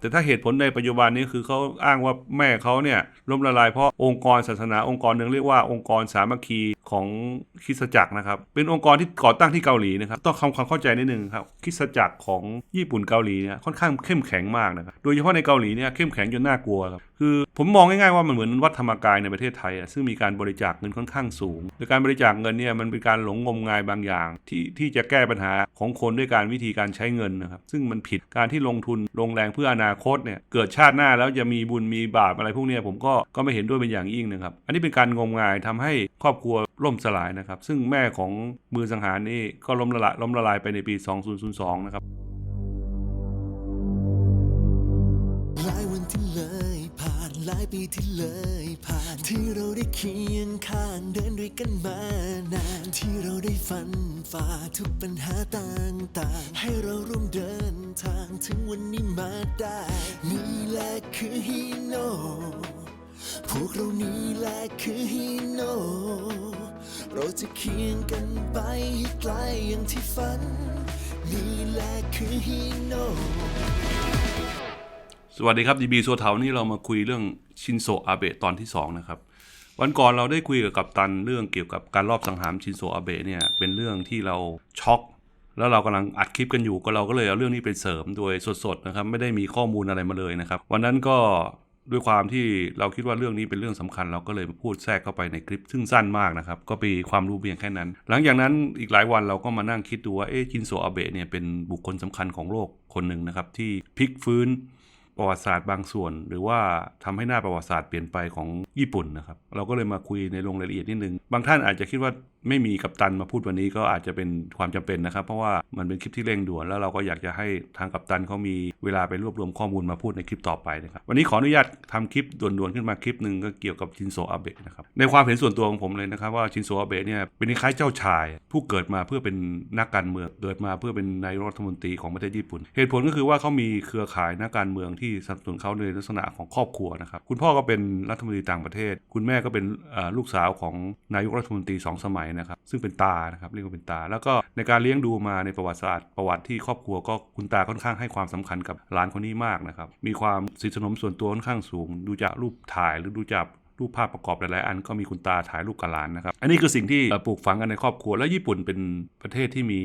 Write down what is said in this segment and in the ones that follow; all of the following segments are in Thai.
แต่ถ้าเหตุผลในปัจจุบันนี้คือเขาอ้างว่าแม่เขาเนี่ยล้มละลายเพราะองค์กรศาสนาองค์กรหนึ่งเรียกว่าองค์กรสามัคคีของคริสตจักรนะครับ เป็นองค์กรที่ก่อตั้งที่เกาหลีนะครับ ต้องทำความเข้าใจนิดนึงครับคริสตจักรของญี่ปุ่นเกาหลีเนี่ยค่อนข้างเข้มแข็งมากนะครับโดยเฉพาะในเกาหลีเนี่ยเข้มแข็งจนน่ากลัวครับคือผมมองง่ายๆว่ามันเหมือนวัดธรรมกายในประเทศไทยอะซึ่งมีการบริจาคเงินค่อนข้างสูงโดยการบริจาคเงินเนี่ยมันเป็นการหลงงมงายบางอย่าง ที่ที่จะแก้ปัญหาของคนด้วยการวิธีการใช้เงินนะครับซึ่งมันผิดการที่ลงทุนลงแรงเพื่ออนานาคตเนี่ยเกิดชาติหน้าแล้วจะมีบุญมีบาปอะไรพวกนี้ผมก็ก็ไม่เห็นด้วยเป็นอย่างยิ่งนะครับ อันนี้เป็นการงมงายทำให้ครอบครัวล่มสลายนะครับ ซึ่งแม่ของมือสังหารนี่ก็ล้มละลายล้มละลายไปในปี 2002 นะครับ หลายปีที่เลยผ่าน ที่เราได้เคียงข้างเดินด้วยกันมานาน ที่เราได้ฟันฝ่าทุกปัญหาต่างๆ ให้เราร่วมเดินทางถึงวันนี้มาได้ นี่แหละคือฮีโน่พวกเรานี่แหละคือฮีโน่เราจะเคียงกันไปให้ไกลอย่างที่ฝัน นี่แหละคือฮีโน่ สวัสดีครับดีบีโซเทานี่เรามาคุยเรื่องชินโซอาเบะตอนที่ 2 นะครับ วันก่อนเราได้คุยกับกัปตันเรื่องเกี่ยวกับการรอบสังหารชินโซอาเบะเนี่ยเป็นเรื่องที่เราช็อก แล้วเรากำลังอัดคลิปกันอยู่ก็เราก็เลยเอาเรื่องนี้ไปเสริมโดยสดๆนะครับไม่ได้มีข้อมูลอะไรมาเลยนะครับ วันนั้นก็ด้วยความที่เราคิดว่าเรื่องนี้เป็นเรื่องสำคัญ เราก็เลยพูดแทรกเข้าไปในคลิปซึ่งสั้นมากนะครับ ก็มีความรู้เพียงแค่นั้น หลังจากนั้นอีกหลายวันเราก็มานั่งคิดดูว่าเอ๊ะชินโซอาเบะเนี่ยเป็นบุคคลสำคัญของโลกคนหนึ่งนะครับที่พลิกฟื้น ประวัติศาสตร์บางส่วน หรือว่าทำให้หน้าประวัติศาสตร์เปลี่ยนไปของญี่ปุ่นนะครับ เราก็เลยมาคุยในลงรายละเอียดนิดนึง บางท่านอาจจะคิดว่าไม่มีกัปตันมาพูดวันนี้ก็อาจจะเป็นความจำเป็นนะครับ เพราะว่ามันเป็นคลิปที่เร่งด่วนแล้วเราก็อยากจะให้ทางกัปตันเขามีเวลาไปรวบรวมข้อมูลมาพูดในคลิปต่อไปนะครับวันนี้ขออนุญาตทำคลิปด่วนๆขึ้นมาคลิปหนึ่งก็เกี่ยวกับชินโซอาเบะนะครับในความเห็นส่วนตัวของผมเลยนะครับว่าชินโซอาเบะเนี่ยเป็นคล้ายเจ้าชาย ผู้เกิดมาเพื่อเป็นนักการเมืองเกิดมาเพื่อเป็นนายรัฐมนตรีของประเทศญี่ปุ่น เหตุผลก็คือว่าเขามีเครือข่ายนักการเมืองที่สนับสนุนเขาในลักษณะของครอบครัวนะครับ คุณพ่อก็เป็นรัฐมนตรีต่างประเทศ คุณแม่ก็เป็นลูกสาวของนายกรัฐมนตรีสองสมัยนะครับ ซึ่งเป็นตานะครับเรียกว่าเป็นตา แล้วก็ในการเลี้ยงดูมาในประวัติศาสตร์ประวัติที่ครอบครัวก็คุณตาค่อนข้างให้ความสำคัญกับหลานคนนี้มากนะครับ มีความสนิทสนมส่วนตัวค่อนข้างสูง ดูจากรูปถ่ายหรือดูจากรูปภาพประกอบหลายๆอันก็มีคุณตาถ่ายรูปกับหลานนะครับ อันนี้คือสิ่งที่ปลูกฝังกันในครอบครัว และญี่ปุ่นเป็นประเทศที่มี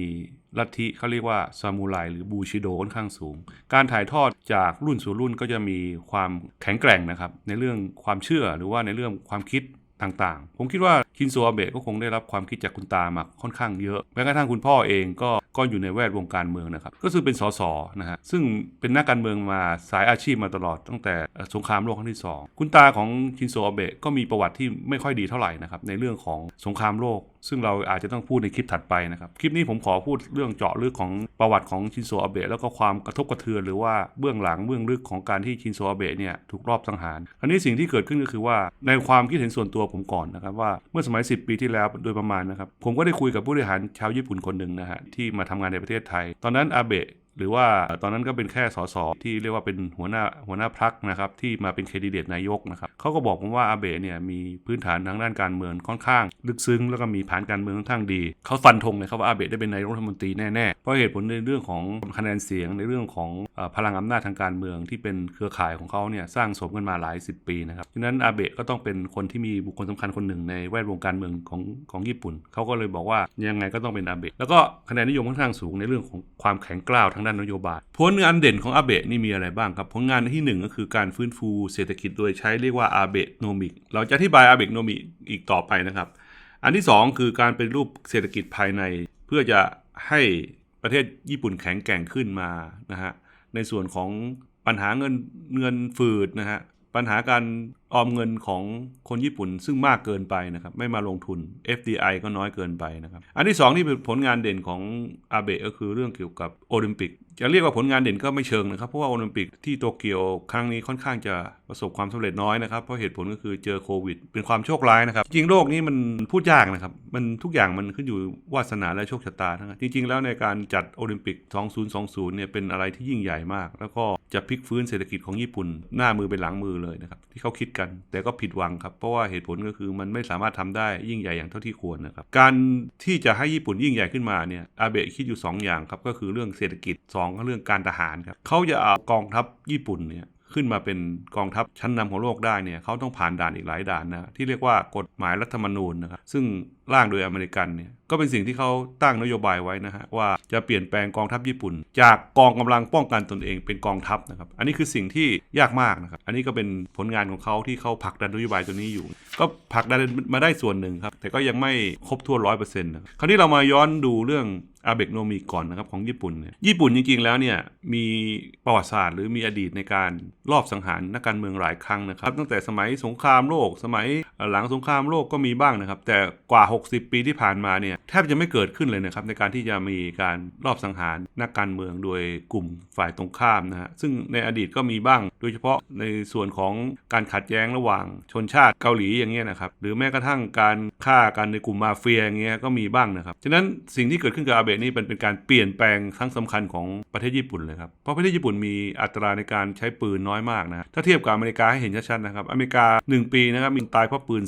ลัทธิเขาเรียกว่าซามูไรหรือบูชิโดค่อนข้างสูง การถ่ายทอดจากรุ่นสู่รุ่นก็จะมีความแข็งแกร่งนะครับ ในเรื่องความเชื่อหรือว่าในเรื่องความคิดต่างๆ ผมคิดว่าคินโซอาเบะก็คงได้รับความคิดจากคุณตามาค่อนข้างเยอะ แม้กระทั่งคุณพ่อเองก็ ก็อยู่ในแวดวงการเมืองนะครับ ก็คือเป็นสสนะฮะซึ่งเป็นนักการเมืองมาสายอาชีพมาตลอดตั้งแต่สงครามโลกครั้งที่ 2 คุณตาของชินโซอาเบะก็มีประวัติที่ไม่ค่อยดีเท่าไหร่นะครับในเรื่องของสงครามโลก ซึ่งเราอาจจะต้องพูดในคลิปถัดไปนะครับ คลิปนี้ผมขอพูดเรื่องเจาะลึกของประวัติของชินโซอาเบะแล้วก็ความกระทบกระเทือนหรือว่าเบื้องหลังเบื้องลึกของการที่ชินโซอาเบะเนี่ยถูกรอบสังหารคราวนี้สิ่งที่เกิดขึ้นก็คือว่าในความคิดเห็นส่วนตัวผมก่อนนะครับว่าเมื่อสมัย 10 ปีที่แล้วโดยประมาณนะครับผมก็ได้คุยกับผู้บริหารชาวญี่ปุ่นคนหนึ่งนะฮะที่มาทำงานในประเทศไทย ตอนนั้นอาเบะ หรือว่าตอนนั้นก็เป็นแค่สสที่เรียกว่าเป็นหัวหน้าหัวหน้าพักนะครับที่มาเป็นแคนดิเดตนายกนะครับเขาก็บอกผมว่าอาเบะเนี่ยมีพื้นฐานทางด้านการเมืองค่อนข้าง ลึกซึ้งแล้วก็มีฐานการเมืองค่อนข้างดีเขาฟันธงเลยครับว่าอาเบะได้เป็นนายกรัฐมนตรีแน่ๆเพราะเหตุผลในเรื่องของคะแนนเสียงในเรื่องของอพลังอำนาจทางการเมืองที่เป็นเครือข่ายของเขาเนี่ยสร้างสมกันมาหลายสิบปีนะครับฉะนั้นอาเบะก็ต้องเป็นคนที่มีบุคคลสำคัญคนหนึ่งในแวดวงการเมืองของของญี่ปุ่นเขาก็เลยบอกว่ายังไงก็ต้องเป็นอาเบะแล้วก็คะแนนนิยมค่อนข้างสูงในเรื่องของความแข็งกร้าวทางด้านนโยบาย ผลงานเด่นของอาเบะนี่มีอะไรบ้างครับ ผลงานที่หนึ่งก็คือการฟื้นฟูเศรษฐกิจโดยใช้เรียกว่าอาเบะโนมิก เราจะอธิบายอาเบะโนมิกอีกต่อไปนะครับ อันที่สองคือการเป็นรูปเศรษฐกิจภายใน เพื่อจะให้ประเทศญี่ปุ่นแข็งแกร่งขึ้นมานะฮะ ในส่วนของปัญหาเงินเงินฝืดนะฮะ ปัญหาการออมเงินของคนญี่ปุ่นซึ่งมากเกินไปนะครับ ไม่มาลงทุน FDI ก็น้อยเกินไปนะครับ อันที่สองที่เป็นผลงานเด่นของอาเบะก็คือเรื่องเกี่ยวกับโอลิมปิก จะเรียกว่าผลงานเด่นก็ไม่เชิงนะครับ เพราะว่าโอลิมปิกที่โตเกียวครั้งนี้ค่อนข้างจะประสบความสำเร็จน้อยนะครับ เพราะเหตุผลก็คือเจอโควิด เป็นความโชคร้ายนะครับ จริงโลกนี้มันพูดยากนะครับ มันทุกอย่างมันขึ้นอยู่วาสนาและโชคชะตาทั้งนั้นจริง ๆ แล้วในการจัดโอลิมปิก 2020 เนี่ยเป็นอะไรที่ยิ่งใหญ่มาก แล้วก็จะพลิกฟื้นเศรษฐกิจของญี่ปุ่นหน้ามือเป็นหลังมือเลยนะครับที่เขาคิดกัน แต่ก็ผิดหวังครับ เพราะว่าเหตุผลก็คือมันไม่สามารถทำได้ยิ่งใหญ่อย่างเท่าที่ควรนะครับ การที่จะให้ญี่ปุ่นยิ่งใหญ่ขึ้นมาเนี่ยอาเบะคิดอยู่ 2 อย่างครับก็คือเรื่องเศรษฐกิจ2ก็เรื่องการทหารครับเขาจะเอากองทัพญี่ปุ่นเนี่ย ขึ้นมาเป็นกองทัพชั้นนำของโลกได้เนี่ยเขาต้องผ่านด่านอีกหลายด่านนะที่เรียกว่ากฎหมายรัฐธรรมนูญนะครับซึ่งร่างโดยอเมริกันเนี่ยก็เป็นสิ่งที่เขาตั้งนโยบายไว้นะฮะว่าจะเปลี่ยนแปลงกองทัพญี่ปุ่น จากกองกำลังป้องกันตนเองเป็นกองทัพนะครับอันนี้คือสิ่งที่ยากมากนะครับอันนี้ก็เป็นผลงานของเขาที่เขาผลักดันนโยบายตัวนี้อยู่ ก็ผลักดันมาได้ส่วนหนึ่งครับแต่ก็ยังไม่ครบถ้วร้อยเปอร์เซ็นต์คราวนี้เรามาย้อนดูเรื่อง อาเบกโนมิก่อนนะครับของญี่ปุ่นเนี่ยญี่ปุ่นจริงๆแล้วเนี่ยมีประวัติศาสตร์ หรือมีอดีตในการลอบสังหารนักการเมืองหลายครั้งนะครับ ตั้งแต่สมัยสงครามโลก สมัยหลังสงครามโลกก็มีบ้างนะครับ แต่กว่า 60 ปีที่ผ่านมาเนี่ยแทบจะไม่เกิดขึ้นเลยนะครับในการที่จะมีการลอบสังหารนักการเมืองโดยกลุ่มฝ่ายตรงข้ามนะฮะซึ่งในอดีตก็มีบ้าง โดยเฉพาะในส่วนของการขัดแย้งระหว่างชนชาติเกาหลีอย่างเงี้ยนะครับหรือแม้กระทั่งการฆ่ากันในกลุ่มมาเฟียอย่างเงี้ยก็มีบ้างนะครับฉะนั้นสิ่งที่เกิดขึ้นกับอาเบะนี่เป็นเป็นการเปลี่ยนแปลงครั้งสำคัญของประเทศญี่ปุ่นเลยครับ เพราะประเทศญี่ปุ่นมีอัตราในการใช้ปืนน้อยมากนะถ้าเทียบกับอเมริกาให้เห็นชัดๆนะครับ อเมริกา 1 ปีนะครับมีตายเพราะปืน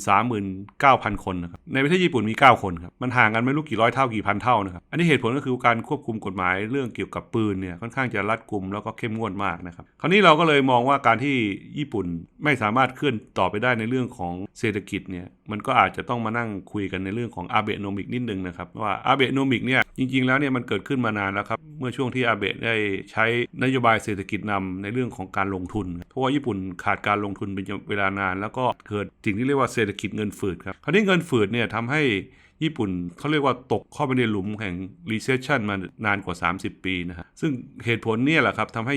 39,000 คนนะครับ ในประเทศญี่ปุ่นมี 9 คนครับ มันห่างกันไม่รู้กี่ร้อยเท่ากี่พันเท่านะครับ อันนี้เหตุผลก็คือการควบคุมกฎหมายเรื่องเกี่ยวกับปืนเนี่ยค่อนข้างจะรัดกุมแล้วก็เข้มงวดมากนะครับ คราวนี้เราก็เลยมองว่าการที่ญี่ปุ่นไม่สามารถเคลื่อนต่อไปได้ในเรื่องของเศรษฐกิจเนี่ยมันก็อาจจะต้องมานั่งคุยกันในเรื่องของอาเบโนมิกนิดนึงนะครับว่าอาเบโนมิกเนี่ยจริงๆ แล้วเนี่ยมันเกิดขึ้นมานานแล้วครับ เมื่อช่วงที่อาเบะได้ใช้นโยบายเศรษฐกิจนำในเรื่องของการลงทุน เพราะว่าญี่ปุ่นขาดการลงทุนเป็นเวลานาน แล้วก็เกิดสิ่งที่เรียกว่าเศรษฐกิจเงินฝืดครับ คราวนี้เงินฝืดเนี่ยทำให้ญี่ปุ่นเขาเรียกว่าตกเข้าไปในหลุมแห่ง recession มานานกว่า 30 ปีนะฮะซึ่งเหตุผลเนี่ยแหละครับทำให้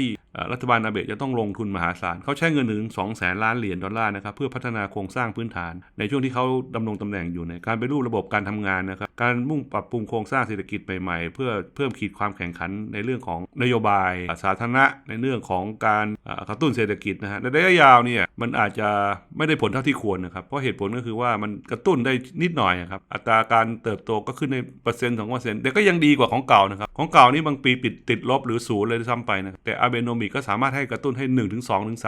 รัฐบาลอาเบะจะต้องลงทุนมหาศาล เขาใช้เงินถึง2แสนล้านเหรียญดอลลาร์นะครับเพื่อพัฒนาโครงสร้างพื้นฐาน ในช่วงที่เขาดำรงตำแหน่งอยู่ในการไปรูประบบการทำงานนะครับ การมุ่งปรับปรุงโครงสร้างเศรษฐกิจใหม่ๆ เพื่อเพิ่มขีดความแข่งขันในเรื่องของนโยบายสาธารณะในเรื่องของการกระตุ้นเศรษฐกิจนะฮะในระยะยาวเนี่ยมันอาจจะไม่ได้ผลเท่าที่ควรนะครับเพราะเหตุผลก็คือว่ามันกระตุ้นได้นิดหน่อยครับอัตราการเติบโตก็ขึ้นในเปอร์เซ็นต์สองเปอร์เซ็นต์แต่ก็ยังดีกว่าของเก่านะครับของเก่านี่บางปีปิดติดลบหรือศูนย์เลยซ้ำไปนะแต่อาเบโนมกก็สามารถให้กระตุ้นให้1นถึงสถึงส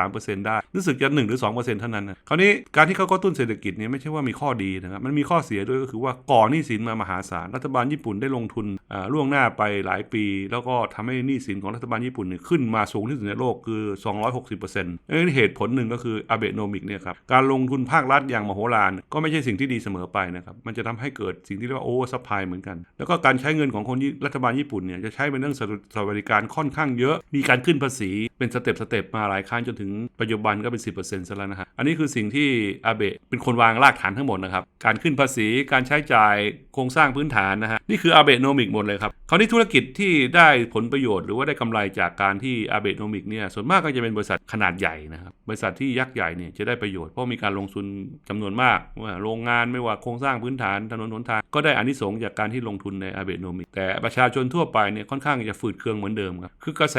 ได้ รู้สึกจะ1หรือ2เเท่านั้นนะคราวนี้การที่เขากระตุ้นเศรษฐกิจเนี่ยไม่ใช่ว่ามีข้อดีนะครับมันมีข้อเสียด้วยก็คือว่าก่อหนี้สินมามหาศาลรัฐบาลญี่ปุ่นได้ลงทุนล่วงหน้าไปหลายปี แล้วก็ทำให้หนี้สินของรัฐบาลญี่ปุ่นเนี่ยขึ้นมาสูงที่สุดในโลกคือ 260%นั่นเหตุผลหนึ่งก็คืออาเบโนมิกเนี่ยครับการลงทุนภาครัฐอย่างมโหฬารก็ไม่ใช่สิ่งที่ดีเสมอไปนะครับมันจะทำให้เกิดสิ่งที่เรียกว่าโอเวอร์ซัพพลายเหมือนกัน แล้วก็การใช้เงินของคนรัฐบาลญี่ปุ่นเนี่ยจะใช้เป็นเรื่องสวัสดิการค่อนข้างเยอะมีการขึ้นภาษีเป็นสเต็ปสเต็ปมาหลายครั้งจนถึงปัจจุบันก็เป็น 10%ซะแล้วนะฮะอันนี้คือสิ่งที่อาเบะเป็นคนวางรากฐานทั้งหมดนะครับ การขึ้นภาษีการใช้จ่ายโครงสร้างพื้นฐานนะฮะนี่คืออาเบะโนมิกหมดเลยครับคราวนี้ธุรกิจที่ได้ผลประโยชน์หรือว่าได้กำไรจากการที่อาเบะโนมิกเนี่ยส่วนมากก็จะเป็นบริษัทขนาดใหญ่นะครับบริษัทที่ยักษ์ใหญ่เนี่ยจะได้ประโยชน์เพราะมีการลงทุนจำนวนมากว่าโรงงานไม่ว่าโครงสร้างพื้นฐานถนนหนทางก็ได้อานิสงส์จากการที่ลงทุนในอาเบะโนมิกแต่ประชาชนทั่วไปเนี่ยค่อนข้างจะฝืดเคืองเหมือนเดิมครับคือกระแส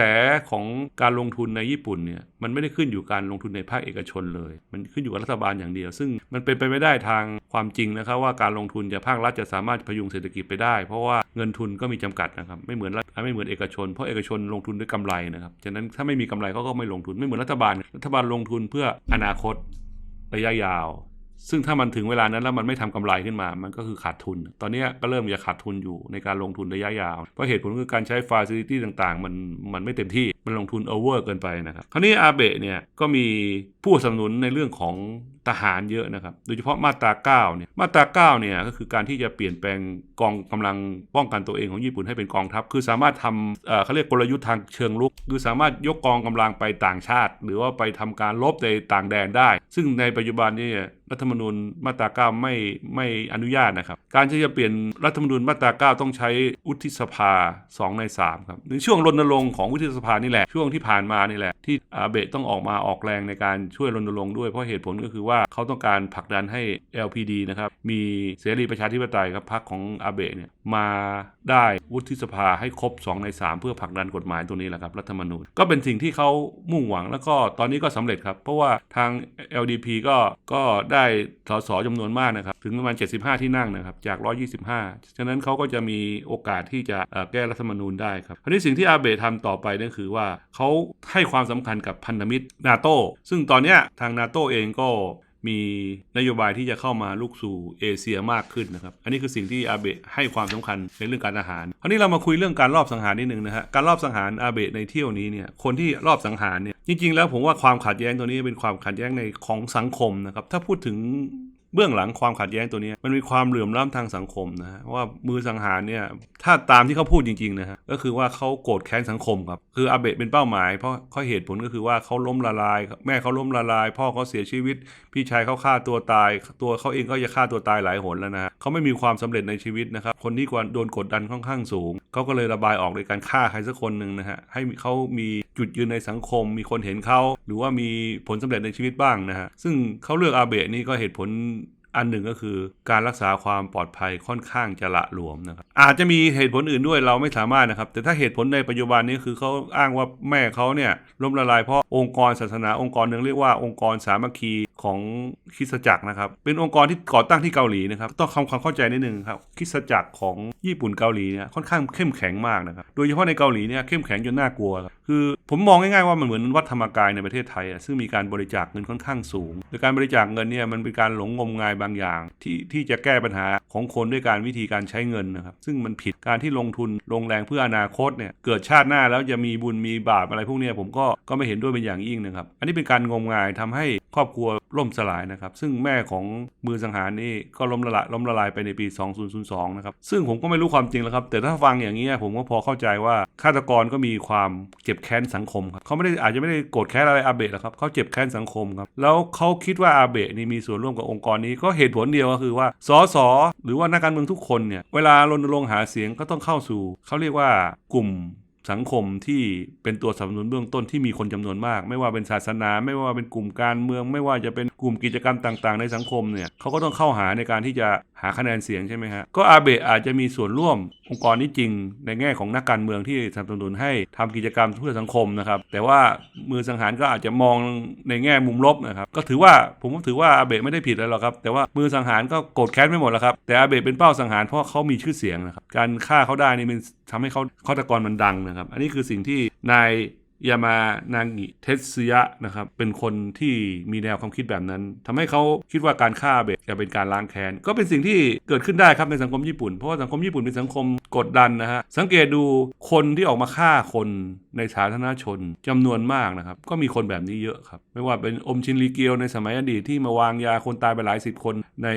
ของการลงทุนในญี่ปุ่นเนี่ยมันไม่ได้ขึ้นอยู่การลงทุนในภาคเอกชนเลย มันขึ้นอยู่กับรัฐบาลอย่างเดียว ซึ่งมันเป็นไปไม่ได้ทางความจริงนะครับว่าการลงทุนจากภาครัฐจะสามารถพยุงเศรษฐกิจไปได้ เพราะว่าเงินทุนก็มีจำกัดนะครับไม่เหมือนไม่เหมือนเอกชน เพราะเอกชนลงทุนด้วยกำไรนะครับฉะนั้นถ้าไม่มีกำไรเขาก็ไม่ลงทุนไม่เหมือนรัฐบาล รัฐบาลลงทุนเพื่ออนาคตระยะยาว ซึ่งถ้ามันถึงเวลานั้นแล้วมันไม่ทำกำไรขึ้นมา มันก็คือขาดทุน ตอนนี้ก็เริ่มจะขาดทุนอยู่ในการลงทุนระยะยาว เพราะเหตุผลคือการใช้ฟาซิลิตี้ต่างๆ มันมันไม่เต็มที่ มันลงทุนโอเวอร์เกินไปนะครับ คราวนี้อาเบะเนี่ยก็มีผู้สนับสนุนในเรื่องของทหารเยอะนะครับ โดยเฉพาะมาตรา9เนี่ย มาตรา9เนี่ยก็คือการที่จะเปลี่ยนแปลงกองกำลังป้องกันตัวเองของญี่ปุ่นให้เป็นกองทัพ คือสามารถทำเเขาเรียกกลยุทธ์ทางเชิงลุก คือสามารถยกกองกำลังไปต่างชาติ หรือว่าไปทำการรบในต่างแดนได้ ซึ่งในปัจจุบันนี้รัฐธรรมนูญมาตรา9ไม่ไม่อนุญาตนะครับ การที่จะเปลี่ยนรัฐธรรมนูญมาตรา9ต้องใช้วุฒิสภา 2 ใน3ครับในช่วงรณรงค์ของวุฒิสภานี่แหละ ช่วงที่ผ่านมานี่แหละ ที่อาเบะต้องออกมาออกแรงในการช่วยรณรงค์ด้วยเพราะเหตุผลก็คือว่าเขาต้องการผลักดันให้ LPD นะครับมีเสรีประชาธิปไตยครับพรรคของอาเบะเนี่ยมาได้วุฒิสภาให้ครบ 2 ใน 3 เพื่อผลักดันกฎหมายตัวนี้แหละครับรัฐธรรมนูญก็เป็นสิ่งที่เขามุ่งหวังแล้วก็ตอนนี้ก็สำเร็จครับ เพราะว่าทาง LDP ก็ก็ได้สสจำนวนมากนะครับ ถึงประมาณ 75 ที่นั่งนะครับ จาก 125 ฉะนั้นเขาก็จะมีโอกาสที่จะแก้รัฐธรรมนูญได้ครับอันนี้สิ่งที่อาเบะทำต่อไปนั่นคือว่าเขาให้ความสำคัญกับพันธมิตรนาโตซึ่งตอนนี้ทางนาโตเองก็มีนโยบายที่จะเข้ามาลุกสู่เอเชียมากขึ้นนะครับ อันนี้คือสิ่งที่อาเบะให้ความสำคัญในเรื่องการทหารคราวนี้เรามาคุยเรื่องการรอบสังหารนิดนึงนะฮะ การรอบสังหารอาเบะในเที่ยวนี้เนี่ย คนที่รอบสังหารเนี่ย จริงๆ แล้วผมว่าความขัดแย้งตัวนี้เป็นความขัดแย้งในของสังคมนะครับ ถ้าพูดถึง เบื้องหลังความขัดแย้งตัวนี้มันมีความเหลื่อมล้ำทางสังคมนะฮะว่ามือสังหารเนี่ยถ้าตามที่เขาพูดจริงๆนะฮะก็คือว่าเขาโกรธแค้นสังคมครับคืออาเบะเป็นเป้าหมายเพราะเขาเหตุผลก็คือว่าเขาล้มละลาย แม่เขาล้มละลาย พ่อเขาเสียชีวิต พี่ชายเขาฆ่าตัวตาย ตัวเขาเองก็จะฆ่าตัวตายหลายหนแล้วนะฮะเขาไม่มีความสำเร็จในชีวิตนะครับคนที่กว่าโดนกดดันค่อนข้างสูงเขาก็เลยระบายออกโดยการฆ่าใครสักคนหนึ่งนะฮะให้เขามีจุดยืนในสังคม มีคนเห็นเขาหรือว่ามีผลสำเร็จในชีวิตบ้างนะฮะซึ่งเขาเลือกอาเบะนี่ก็เหตุผล อันหนึ่งก็คือการรักษาความปลอดภัยค่อนข้างจะละหลวมนะครับอาจจะมีเหตุผลอื่นด้วยเราไม่สามารถนะครับ แต่ถ้าเหตุผลในปัจจุบันนี้คือเขาอ้างว่าแม่เขาเนี่ยล้มละลายเพราะองค์กรศาสนาองค์กรหนึ่งเรียกว่าองค์กรสามัคคีของคริสตจักรนะครับ เป็นองค์กรที่ก่อตั้งที่เกาหลีนะครับ ต้องทำความเข้าใจนิดนึงครับคริสตจักรของญี่ปุ่นเกาหลีเนี่ยค่อนข้างเข้มแข็งมากนะครับโดยเฉพาะในเกาหลีเนี่ยเข้มแข็งจนน่ากลัวครับ คือผมมองง่ายๆว่ามันเหมือนวัดธรรมกายในประเทศไทยอะซึ่งมีการบริจาคเงินค่อนข้างสูงโดยการบริจาคเงินเนี่ยมันเป็นการหลงงมงายบางอย่าง ที่ที่จะแก้ปัญหาของคนด้วยการวิธีการใช้เงินนะครับซึ่งมันผิดการที่ลงทุนลงแรงเพื่ออนาคตเนี่ยเกิดชาติหน้าแล้วจะมีบุญมีบาปอะไรพวกนี้ผมก็ก็ไม่เห็นด้วยเป็นอย่างยิ่งนะครับอันนี้เป็นการงมงายทำให้ครอบครัวล่มสลายนะครับซึ่งแม่ของมือสังหารนี่ก็ล้มละลายล้มละลายไปในปี 2002 นะครับซึ่งผมก็ไม่รู้ความจริงแล้วครับแต่ถ้าฟังอย่างนี้ผมก็พอเข้าใจว่าฆาตกรก็มีความเจ็บแค้นสังคมครับเขาไม่ได้อาจจะไม่ได้โกรธแค้นอะไรอาเบะหรอกครับเขาเจ็บแค้นสังคมครับแล้วเขาคิดว่าอาเบะนี่มีส่วนร่วมกับองค์กรนี้ก็เหตุผลเดียวก็คือว่าสสหรือว่านักการเมืองทุกคนเนี่ยเวลารณรงค์หาเสียงก็ต้องเข้าสู่เขาเรียกว่ากลุ่มสังคมที่เป็นตัวสนับสนุนเบื้องต้นที่มีคนจำนวนมาก ไม่ว่าเป็นศาสนา ไม่ว่าเป็นกลุ่มการเมือง ไม่ว่าจะเป็นกลุ่มกิจกรรมต่างๆ ในสังคมเนี่ยเขาก็ต้องเข้าหาในการที่จะหาคะแนนเสียงใช่ไหมฮะก็อาเบะอาจจะมีส่วนร่วมองค์กรนี้จริง ในแง่ของนักการเมืองที่สนับสนุนให้ทำกิจกรรมเพื่อสังคมนะครับ แต่ว่ามือสังหารก็อาจจะมองในแง่มุมลบนะครับ ก็ถือว่าผมก็ถือว่าอาเบะไม่ได้ผิดอะไรหรอกครับ แต่ว่ามือสังหารก็โกรธแค้นไม่หมดแล้วครับ แต่อาเบะเป็นเป้าสังหารเพราะเขามีชื่อเสียงนะครับ การฆ่าเขาได้นี่เป็นทำให้เขาฆาตกรมันดังนะครับ อันนี้คือสิ่งที่นาย ยามานางิเทสยะนะครับเป็นคนที่มีแนวความคิดแบบนั้นทำให้เขาคิดว่าการฆ่าเบะจะเป็นการล้างแค้นก็เป็นสิ่งที่เกิดขึ้นได้ครับในสังคมญี่ปุ่น เพราะว่าสังคมญี่ปุ่นเป็นสังคมกดดันนะฮะสังเกตดูคนที่ออกมาฆ่าคนในสาธารณชนจำนวนมากนะครับก็มีคนแบบนี้เยอะครับไม่ว่าเป็นอมชินรีเกียวในสมัยอดีตที่มาวางยาคนตายไปหลายสิบคนใน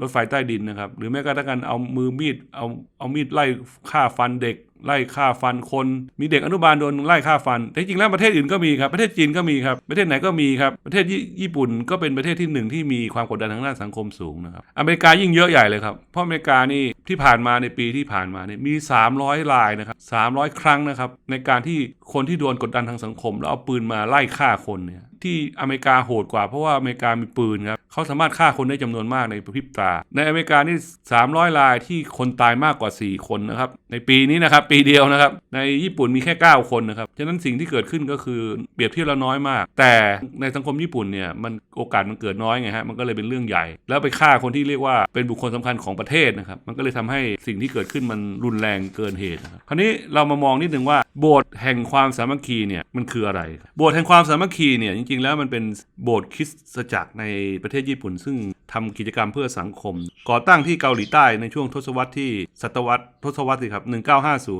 รถไฟใต้ดินนะครับหรือแม้กระทั่งการเอามือมีดเอาเอามีดไล่ฆ่าฟันเด็ก ไล่ฆ่าฟันคน มีเด็กอนุบาลโดนไล่ฆ่าฟัน แต่จริงๆแล้วประเทศอื่นก็มีครับประเทศจีนก็มีครับประเทศไหนก็มีครับประเทศญี่ญี่ปุ่นก็เป็นประเทศที่หนึ่งที่มีความกดดันทางด้านสังคมสูงนะครับอเมริกายิ่งเยอะใหญ่เลยครับเพราะอเมริกานี่ที่ผ่านมาในปีที่ผ่านมาเนี่ยมี 300รายนะครับ300 ครั้งนะครับในการที่คนที่โดนกดดันทางสังคม แล้วเอาปืนมาไล่ฆ่าคนเนี่ย ที่อเมริกาโหดกว่าเพราะว่าอเมริกามีปืนครับเขาสามารถฆ่าคนได้จำนวนมากในพริบตา ในอเมริกานี่ 300 รายที่คนตายมากกว่า 4 คนนะครับในปีนี้นะครับปีเดียวนะครับในญี่ปุ่นมีแค่ 9 คนนะครับฉะนั้นสิ่งที่เกิดขึ้นก็คือเปรียบเทียบแล้วน้อยมาก แต่ในสังคมญี่ปุ่นเนี่ยมันโอกาสมันเกิดน้อยไงฮะมันก็เลยเป็นเรื่องใหญ่ แล้วไปฆ่าคนที่เรียกว่าเป็นบุคคลสำคัญของประเทศนะครับมันก็เลยทำให้สิ่งที่เกิดขึ้นมันรุนแรงเกินเหตุนะครับคราวนี้เรามามองนิดนึงว่าโบสถ์แห่งความสามัคคีเนี่ยมันคืออะไร โบสถ์แห่งความสามัคคีเนี่ยจริง ๆ แล้วมันเป็นโบสถ์คริสตจักรในประเทศญี่ปุ่น ซึ่งทำกิจกรรมเพื่อสังคม ก่อตั้งที่เกาหลีใต้ในช่วงทศวรรษที่ศตวรรษทศวรรษสิครับ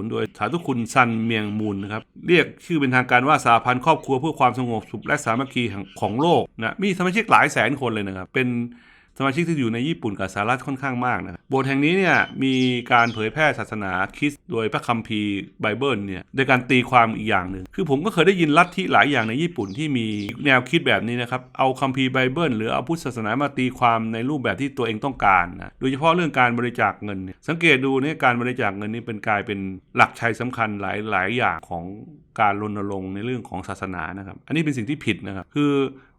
1950 โดยสาธุคุณซันเมียงมูลนะครับ เรียกชื่อเป็นทางการว่าสาพันธ์ครอบครัวเพื่อความสงบสุขและสามัคคีของโลกนะมีสมาชิกหลายแสนคนเลยนะครับเป็น สมาชิกที่อยู่ในญี่ปุ่นกับสหรัฐค่อนข้างมากนะครับโบสถ์แห่งนี้เนี่ยมีการเผยแพร่ศาสนาคริสต์โดยพระคัมภีร์ไบเบิลเนี่ยโดยการตีความอีกอย่างหนึ่งคือผมก็เคยได้ยินลัทธิหลายอย่างในญี่ปุ่นที่มีแนวคิดแบบนี้นะครับเอาคัมภีร์ไบเบิลหรือเอาพุทธศาสนามาตีความในรูปแบบที่ตัวเองต้องการนะโดยเฉพาะเรื่องการบริจาคเงิน สังเกตดูเนี่ยการบริจาคเงินนี่เป็นกลายเป็นหลักชัยสำคัญหลายหลายอย่างของการรณรงค์ในเรื่องของศาสนานะครับ อันนี้เป็นสิ่งที่ผิดนะครับ คือ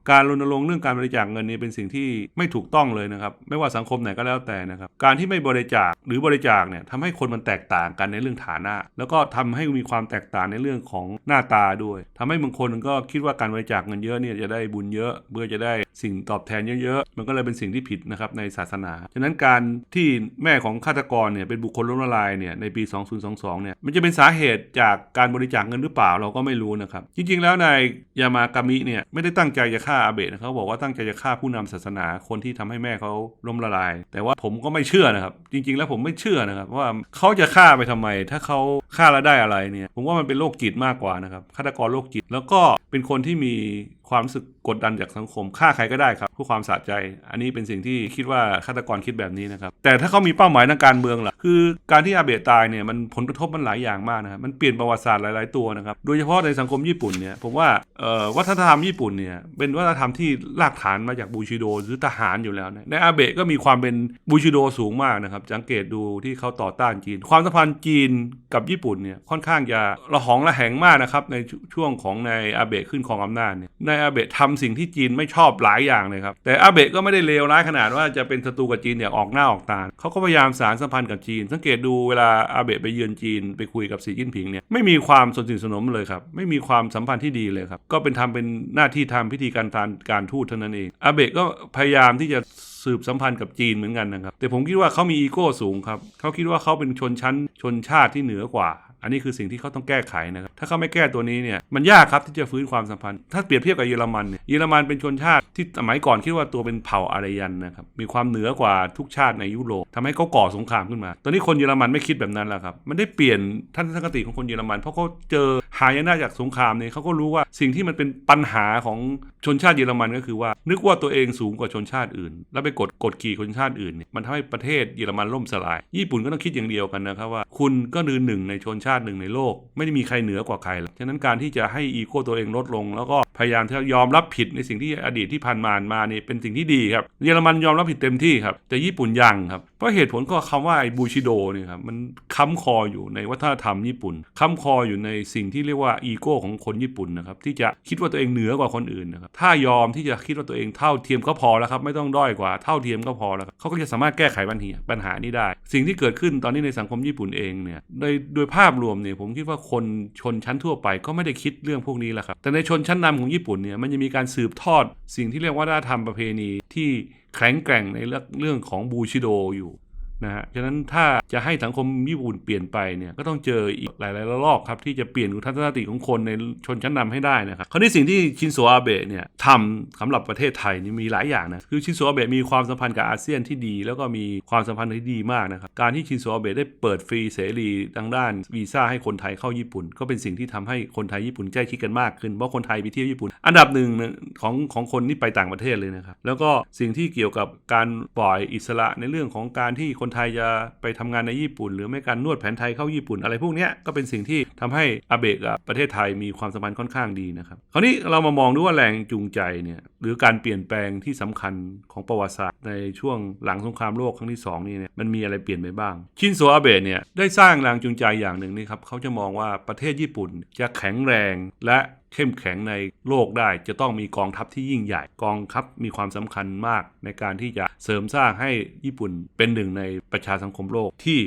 การรณรงค์เรื่องการบริจาคเงินนี่เป็นสิ่งที่ไม่ถูกต้องเลยนะครับ ไม่ว่าสังคมไหนก็แล้วแต่นะครับ การที่ไม่บริจาคหรือบริจาคเนี่ยทำให้คนมันแตกต่างกันในเรื่องฐานะ แล้วก็ทำให้มีความแตกต่างในเรื่องของหน้าตาด้วยทำให้บางคนก็คิดว่าการบริจาคเงินเยอะเนี่ยจะได้บุญเยอะเพื่อจะได้สิ่งตอบแทนเยอะๆมันก็เลยเป็นสิ่งที่ผิดนะครับในศาสนาฉะนั้นการที่แม่ของฆาตกรเนี่ยเป็นบุคคลล้มละลายเนี่ยในปี 2022 เนี่ยมันจะเป็นสาเหตุจากการบริจาคเงินหรือเปล่าเราก็ไม่รู้นะครับจริงๆ แล้วนายยามากามิเนี่ยไม่ได้ตั้งใจจะฆ่าอาเบะเขาบอกว่าตั้งใจจะฆ่าผู้นำศาสนาคนที่ทำให้แม่เขาล้มละลาย แต่ว่าผมก็ไม่เชื่อนะครับ จริง ๆ แล้วผมไม่เชื่อนะครับว่าเขาจะฆ่าไปทำไม ถ้าเขาฆ่าแล้วได้อะไรเนี่ย ผมว่ามันเป็นโรคจิตมากกว่านะครับฆาตกรโรคจิต แล้วก็เป็นคนที่มี ความรู้สึกกดดันจากสังคมฆ่าใครก็ได้ครับเพื่อความสะใจ อันนี้เป็นสิ่งที่คิดว่าฆาตกรคิดแบบนี้นะครับแต่ถ้าเขามีเป้าหมายทางการเมืองล่ะคือการที่อาเบะตายเนี่ยมันผลกระทบมันหลายอย่างมากนะครับมันเปลี่ยนประวัติศาสตร์หลาย ๆตัวนะครับโดยเฉพาะในสังคมญี่ปุ่นเนี่ยผมว่าวัฒนธรรมญี่ปุ่นเนี่ยเป็นวัฒนธรรมที่รากฐานมาจากบูชิโดหรือทหารอยู่แล้วนะในอาเบะก็มีความเป็นบูชิโดสูงมากนะครับสังเกตดูที่เขาต่อต้านจีน ความสัมพันธ์จีนกับญี่ปุ่นเนี่ยค่อนข้างจะระหองระแหงมากนะครับในช่วงของในอาเบะขึ้นครองอำนาจเนี่ยในอาเบะทำสิ่งที่จีนไม่ชอบหลายอย่างเลยครับ แต่อาเบะก็ไม่ได้เลวร้ายขนาดว่าจะเป็นศัตรูกับจีนอย่างออกหน้าออกตาเขาก็พยายามสารสัมพันธ์กับจีน สังเกตดูเวลาอาเบะไปเยือนจีนไปคุยกับสีจิ้นผิงเนี่ยไม่มีความสนธิสนมเลยครับไม่มีความสัมพันธ์ที่ดีเลยครับก็เป็นทำเป็นหน้าที่ทำพิธีการทานการทูตเท่านั้นเองอาเบะก็พยายามที่จะสืบสัมพันธ์กับจีนเหมือนกันนะครับแต่ผมคิดว่าเขามีอีโก้สูงครับเขาคิดว่าเขาเป็นชนชั้นชนชาติที่เหนือกว่า อันนี้คือสิ่งที่เขาต้องแก้ไขนะครับ ถ้าเขาไม่แก้ตัวนี้เนี่ย มันยากครับที่จะฟื้นความสัมพันธ์ ถ้าเปรียบเทียบกับเยอรมันเนี่ย เยอรมันเป็นชนชาติที่สมัยก่อนคิดว่าตัวเป็นเผ่าอารยันนะครับ มีความเหนือกว่าทุกชาติในยุโรปทำให้เขาก่อสงครามขึ้นมา ตอนนี้คนเยอรมันไม่คิดแบบนั้นแล้วครับ มันได้เปลี่ยนทัศนคติของคนเยอรมัน เพราะเขาเจอหายนะจากสงครามเนี่ยเขาก็รู้ว่าสิ่งที่มันเป็นปัญหาของ ชนชาติเยอรมันก็คือว่า นึกว่าตัวเองสูงกว่าชนชาติอื่น แล้วไปกดกดขี่ชนชาติอื่นเนี่ยมันทำให้ประเทศเยอรมันล่มสลาย ญี่ปุ่นก็ต้องคิดอย่างเดียวกันนะครับว่า คุณก็นือหนึ่งในชนชาติหนึ่งในโลก ไม่ได้มีใครเหนือกว่าใครฉะนั้นการที่จะให้อีโก้ตัวเองลดลง แล้วก็พยายามที่จะยอมรับผิดในสิ่งที่อดีตที่ผ่านมามานี่เป็นสิ่งที่ดีครับเยอรมันยอมรับผิดเต็มที่ครับแต่ญี่ปุ่นยังครับ เพราะเหตุผลก็คำว่าไอบูชิโดเนี่ยครับมันค้ำคออยู่ในวัฒนธรรมญี่ปุ่นค้ำคออยู่ในสิ่งที่เรียกว่าอีโก้ของคนญี่ปุ่นนะครับที่จะคิดว่าตัวเองเหนือกว่าคนอื่นนะครับถ้ายอมที่จะคิดว่าตัวเองเท่าเทียมก็พอแล้วครับไม่ต้องด้อยกว่าเท่าเทียมก็พอแล้วเขาก็จะสามารถแก้ไขปัญหาปัญหานี้ได้ สิ่งที่เกิดขึ้นตอนนี้ในสังคมญี่ปุ่นเองเนี่ยโดยโดยภาพรวมเนี่ยผมคิดว่าคนชนชั้นทั่วไปก็ไม่ได้คิดเรื่องพวกนี้แหละครับแต่ในชนชั้นนำของญี่ปุ่นเนี่ยมันจะมีการสืบทอดสิ่งที่เรียกว่าวัฒนธรรมประเพณีที่ แข็งแกร่งในเรื่องของบูชิโดอยู่ นะฮะ ฉะนั้นถ้าจะให้สังคมญี่ปุ่นเปลี่ยนไปเนี่ยก็ต้องเจออีกหลายๆระลอกครับที่จะเปลี่ยนทัศนคติของคนในชนชั้นนำให้ได้นะครับคราวนี้สิ่งที่ชินโซอาเบะเนี่ยทำสำหรับประเทศไทยนี่มีหลายอย่างนะคือชินโซอาเบะมีความสัมพันธ์กับอาเซียนที่ดี แล้วก็มีความสัมพันธ์ที่ดีมากนะครับการที่ชินโซอาเบะได้เปิดฟรีเสรีทางด้านวีซ่าให้คนไทยเข้าญี่ปุ่น ก็เป็นสิ่งที่ทำให้คนไทยญี่ปุ่นใกล้ชิดกันมากขึ้นเพราะคนไทยไปเที่ยวญี่ปุ่น อันดับหนึ่งของของคนที่ไปต่างประเทศเลยนะครับแล้วก็สิ่งที่เกี่ยวกับการปล่อยอิสระในเรื่องของการที่คนไทยจะไปทำงานในญี่ปุ่น หรือไม่การนวดแผนไทยเข้าญี่ปุ่น อะไรพวกนี้ก็เป็นสิ่งที่ทำให้อาเบะกับประเทศไทยมีความสัมพันธ์ค่อนข้างดีนะครับคราวนี้เรามามองดูว่าแรงจูงใจเนี่ยหรือการเปลี่ยนแปลงที่สำคัญของประวัติศาสตร์ในช่วงหลังสงครามโลกครั้งที่สองนี่เนี่ยมันมีอะไรเปลี่ยนไปบ้าง ชินโซอาเบะเนี่ยได้สร้างแรงจูงใจอย่างหนึ่งนี่ครับเขาจะมองว่าประเทศญี่ปุ่นจะแข็งแรงและ เข้มแข็งในโลกได้ จะต้องมีกองทัพที่ยิ่งใหญ่ กองทัพมีความสำคัญมากในการที่จะเสริมสร้างให้ญี่ปุ่นเป็นหนึ่งในประชาสังคมโลกที่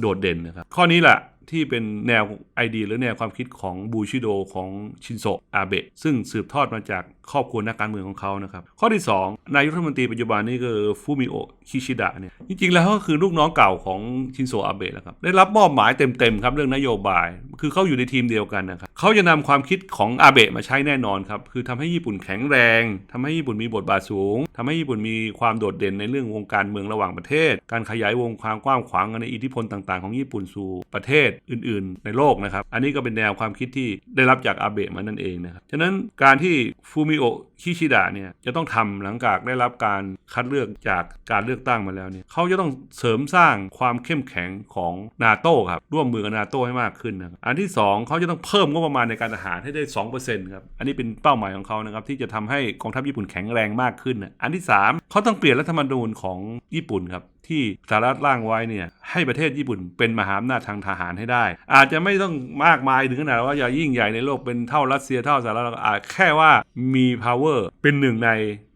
โดดเด่นนะครับ ข้อนี้แหละ ที่เป็นแนวไอเดียหรือแนวความคิดของบูชิโดของชินโซอาเบะซึ่งสืบทอดมาจากครอบครัวนักการเมืองของเขานะครับ ข้อที่ 2 นายกรัฐมนตรีปัจจุบันนี้คือฟูมิโอคิชิดะเนี่ยจริงๆ แล้วก็คือลูกน้องเก่าของชินโซอาเบะแล้วครับได้รับมอบหมายเต็มๆครับเรื่องนโยบาย คือเขาอยู่ในทีมเดียวกันนะครับเขาจะนำความคิดของอาเบะมาใช้แน่นอนครับคือทำให้ญี่ปุ่นแข็งแรงทำให้ญี่ปุ่นมีบทบาทสูงทำให้ญี่ปุ่นมีความโดดเด่นในเรื่องวงการเมืองระหว่างประเทศ การขยายวงความกว้างขวางในอิทธิพลต่างๆ ของญี่ปุ่นสู่ประเทศอื่น ๆ ในโลกนะครับ อันนี้ก็เป็นแนวความคิดที่ได้รับจากอาเบะมานั่นเองนะครับ ฉะนั้นการที่ฟูมิโอคิชิดะเนี่ยจะต้องทำหลังจากได้รับการคัดเลือกจากการเลือกตั้งมาแล้วเนี่ยเขาจะต้องเสริมสร้างความเข้มแข็งของนาโต้ครับร่วมมือกับนาโต้ให้มากขึ้นนะครับอันที่ 2 เขาจะต้องเพิ่มงบประมาณในการทหารให้ได้2%ครับอันนี้เป็นเป้าหมายของเขานะครับที่จะทำให้กองทัพญี่ปุ่นแข็งแรงมากขึ้นนะอันที่ 3เขาต้องเปลี่ยนรัฐธรรมนูญของญี่ปุ่นครับ ที่สหรัฐร่างไว้เนี่ยให้ประเทศญี่ปุ่นเป็นมหาอำนาจทางทหารให้ได้ อาจจะไม่ต้องมากมายถึงขนาดว่าอย่ายิ่งใหญ่ในโลกเป็นเท่ารัสเซียเท่าสหรัฐอาจแค่ว่ามี power power เป็นหนึ่งใน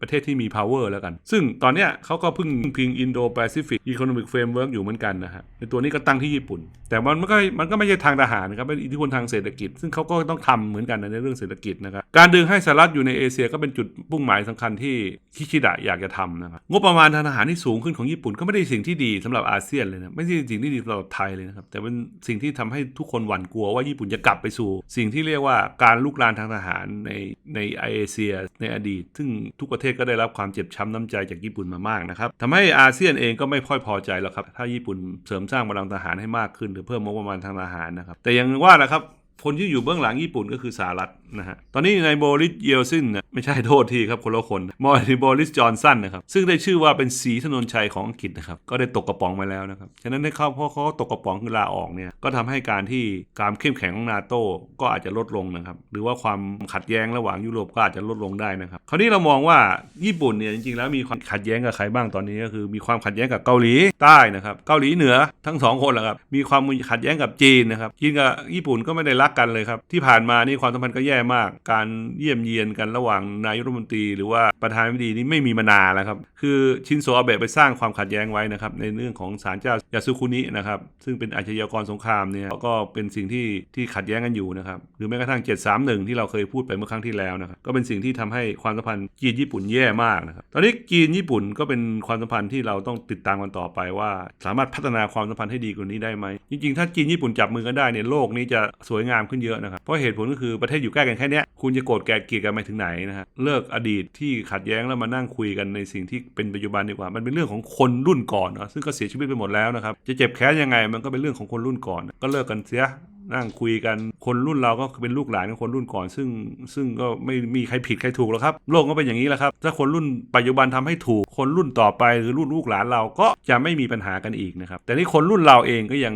ประเทศที่มี power แล้วกัน ซึ่งตอนเนี้ยเขาก็เพิ่งพิง Indo Pacific Economic Framework อยู่เหมือนกันนะฮะในตัวนี้ก็ตั้งที่ญี่ปุ่น แต่มันไมันก็มันก็ไม่ใช่ทางทหารนะครับเป็นอิทธิพลทางเศรษฐกิจ ซึ่งเขาก็ต้องทำเหมือนกันในเรื่องเศรษฐกิจนะครับการดึงให้สหรัฐอยู่ในเอเชียก็เป็นจุดมุ่งหมายสำคัญที่คิชิดะอยากจะทำนะครับงบประมาณทางทหารที่สูงขึ้นของญี่ปุ่นก็ไม่ได้สิ่งที่ดีสำหรับอาเซียนเลยนะไม่ใช่สิ่งที่ดีสำหรับไทยเลยนะครับแต่เป็นสิ่งที่ทำให้ทุกคนหวั่นกลัวว่าญี่ปุ่นจะกลับไปสู่ สิ่งที่เรียกว่าการลุกลามทางทหารในในเอเชียในอดีต ซึ่งทุกประเทศก็ได้รับความเจ็บช้ำน้ำใจจากญี่ปุ่นมามากนะครับทำให้อาเซียนเองก็ไม่ค่อยพอใจแล้วครับถ้าญี่ปุ่นเสริมสร้างกำลังทหารให้มากขึ้น หรือเพิ่มงบประมาณทางทหารนะครับแต่อยังว่านะครับ คนที่อยู่เบื้องหลังญี่ปุ่นก็คือสหรัฐนะฮะ ตอนนี้ในโบริสเยลซินนะไม่ใช่โทษทีครับคนละคนมอริโบริสจอห์นสันนะครับ ซึ่งได้ชื่อว่าเป็นสีถนนชัยของอังกฤษนะครับ ก็ได้ตกกระป๋องไปแล้วนะครับ ฉะนั้นในเขาเพราะเขาตกกระป๋องคือลาออกเนี่ย ก็ทำให้การที่การเข้มแข็งของนาโต้ก็อาจจะลดลงนะครับ หรือว่าความขัดแย้งระหว่างยุโรปก็อาจจะลดลงได้นะครับ คราวนี้เรามองว่าญี่ปุ่นเนี่ยจริงๆแล้วมีความขัดแย้งกับใครบ้างตอนนี้ก็คือมีความขัดแย้งกับเกาหลีใต้นะครับ เกาหลีเหนือทั้งสองคนแหละครับ มีความขัดแย้งกับจีนนะครับ จีนกับญี่ปุ่นก็ไม่ได้รักกันเลยครับ ที่ผ่านมานี่ความสัมพันธ์ก็แย่มาก การเยี่ยมเยียนกันระหว่างนายรัฐมนตรี หรือว่าประธานาธิบดีนี่ไม่มีมานานแล้วครับ คือชินโซอาเบะไปสร้างความขัดแย้งไว้นะครับในเรื่องของศาลเจ้ายาสุคุนินะครับซึ่งเป็นอาชญากรสงครามเนี่ยก็เป็นสิ่งที่ที่ขัดแย้งกันอยู่นะครับหรือแม้กระทั่ง 731 ที่เราเคยพูดไปเมื่อครั้งที่แล้วนะครับก็เป็นสิ่งที่ทำให้ความสัมพันธ์จีนญี่ปุ่นแย่มากนะครับตอนนี้จีนญี่ปุ่นก็เป็นความสัมพันธ์ที่เราต้องติดตามกันต่อไปว่า สามารถพัฒนาความสัมพันธ์ให้ดีกว่านี้ได้ไหมจริงๆ ถ้าจีนญี่ปุ่นจับมือกันได้เนี่ยโลกนี้จะสวยงามขึ้นเยอะนะครับ เพราะเหตุผลก็คือประเทศอยู่ใกล้กันแค่นี้คุณจะโกรธแกเกลียดกันไปถึงไหนนะฮะเลิกอดีตที่ขัดแย้งแล้วมานั่งคุยกันในสิ่งที่เป็นปัจจุบันดีกว่า มันเป็นเรื่องของคนรุ่นก่อนเนะซึ่งก็เสียชีวิตไปหมดแล้วนะครับจะเจ็บแค้นยังไงมันก็เป็นเรื่องของคนรุ่นก่อน ก็เลิกกันเสียนั่งคุยกัน คนรุ่นเราก็เป็นลูกหลานของคนรุ่นก่อน ซึ่งซึ่งก็ไม่มีใครผิดใครถูกหรอกครับ โลกก็เป็นอย่างนี้แหละครับ ถ้าคนรุ่นปัจจุบันทำให้ถูก คนรุ่นต่อไปหรือรุ่นลูกหลานเราก็จะไม่มีปัญหากันอีกนะครับ แต่นี่คนรุ่นเราเองก็ยัง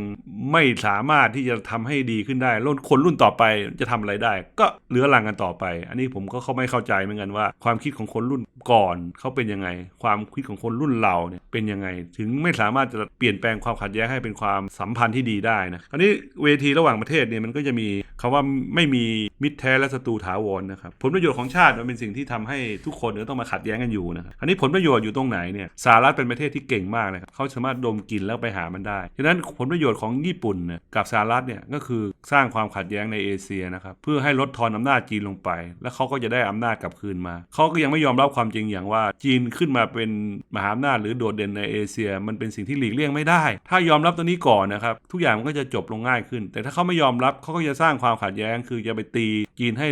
ไม่สามารถที่จะทำให้ดีขึ้นได้รุ่นคนรุ่นต่อไปจะทำอะไรได้ ก็เหลือหลังกันต่อไป อันนี้ผมก็เขาไม่เข้าใจเหมือนกันว่า ความคิดของคนรุ่นก่อนเขาเป็นยังไง ความคิดของคนรุ่นเราเนี่ยเป็นยังไง ถึงไม่สามารถจะเปลี่ยนแปลงความขัดแย้งให้เป็นความสัมพันธ์ที่ดีได้นะคราวนี้เวทีระหว่างประเทศเนี่ยมันก็จะมีคำว่าไม่มีมิตรแท้และศัตรูถาวรนะครับผลประโยชน์ของชาติมันเป็นสิ่งที่ทำให้ทุกคนเนี่ยต้องมาขัดแย้งกันอยู่นะครับคราวนี้ผลประโยชน์อยู่ตรงไหนเนี่ยสหรัฐเป็นประเทศที่เก่งมากนะครับเขาสามารถดมกลิ่นแล้วไปหามันได้ฉะนั้นผลประโยชน์ของญี่ปุ่นเนี่ยกับสหรัฐเนี่ยก็คือสร้างความขัดแย้งในเอเชียนะครับเพื่อให้ลดทอนอำนาจจีนลงไป แล้วเขาก็จะได้อำนาจกลับคืนมาเขาก็ยังไม่ยอมรับความจริงอย่างว่าจีนขึ้นมาเป็นมหาอำนาจหรือโดดเด่นในเอเชีย มันเป็นสิ่งที่หลีกเลี่ยงไม่ได้ ถ้ายอมรับตัวนี้ก่อนนะครับทุกอย่างมันก็จะจบลงง่ายขึ้น แต่ถ้าเขาไม่ยอมรับเขาก็จะสร้างางความขัดแย้ง คือจะไปตีจีนให้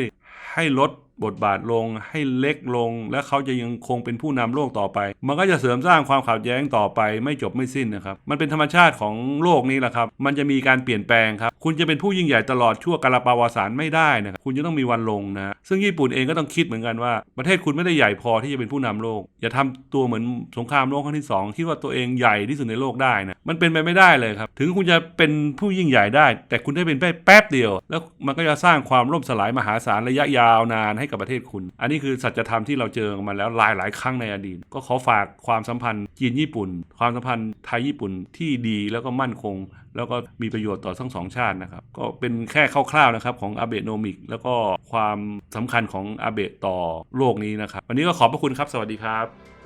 ให้ลด บทบาทลงให้เล็กลง และเขาจะยังคงเป็นผู้นำโลกต่อไป มันก็จะเสริมสร้างความขัดแย้งต่อไปไม่จบไม่สิ้นนะครับ มันเป็นธรรมชาติของโลกนี้แหละครับ มันจะมีการเปลี่ยนแปลงครับ คุณจะเป็นผู้ยิ่งใหญ่ตลอดชั่วกาลปาวสารไม่ได้นะครับ คุณจะต้องมีวันลงนะ ซึ่งญี่ปุ่นเองก็ต้องคิดเหมือนกันว่า ประเทศคุณไม่ได้ใหญ่พอที่จะเป็นผู้นำโลก อย่าทำตัวเหมือนสงครามโลกครั้งที่สองคิดว่าตัวเองใหญ่ที่สุดในโลกได้นะ มันเป็นไปไม่ได้เลยครับ ถึงคุณจะเป็นผู้ยิ่งใหญ่ได้ แต่คุณได้เป็นแค่แป๊บเดียว แล้วมันก็จะสร้างความล่มสลายมหาศาลระยะยาวนานให้กับประเทศคุณ อันนี้คือสัจธรรมที่เราเจอมาแล้วหลายหลายครั้งในอดีต ก็ขอฝากความสัมพันธ์จีนญี่ปุ่น ความสัมพันธ์ไทยญี่ปุ่นที่ดีแล้วก็มั่นคง แล้วก็มีประโยชน์ต่อทั้งสองชาตินะครับ ก็เป็นแค่คร่าวๆนะครับของอาเบโนมิกแล้วก็ความสำคัญของอาเบต่อโลกนี้นะครับ วันนี้ก็ขอบพระคุณครับ สวัสดีครับ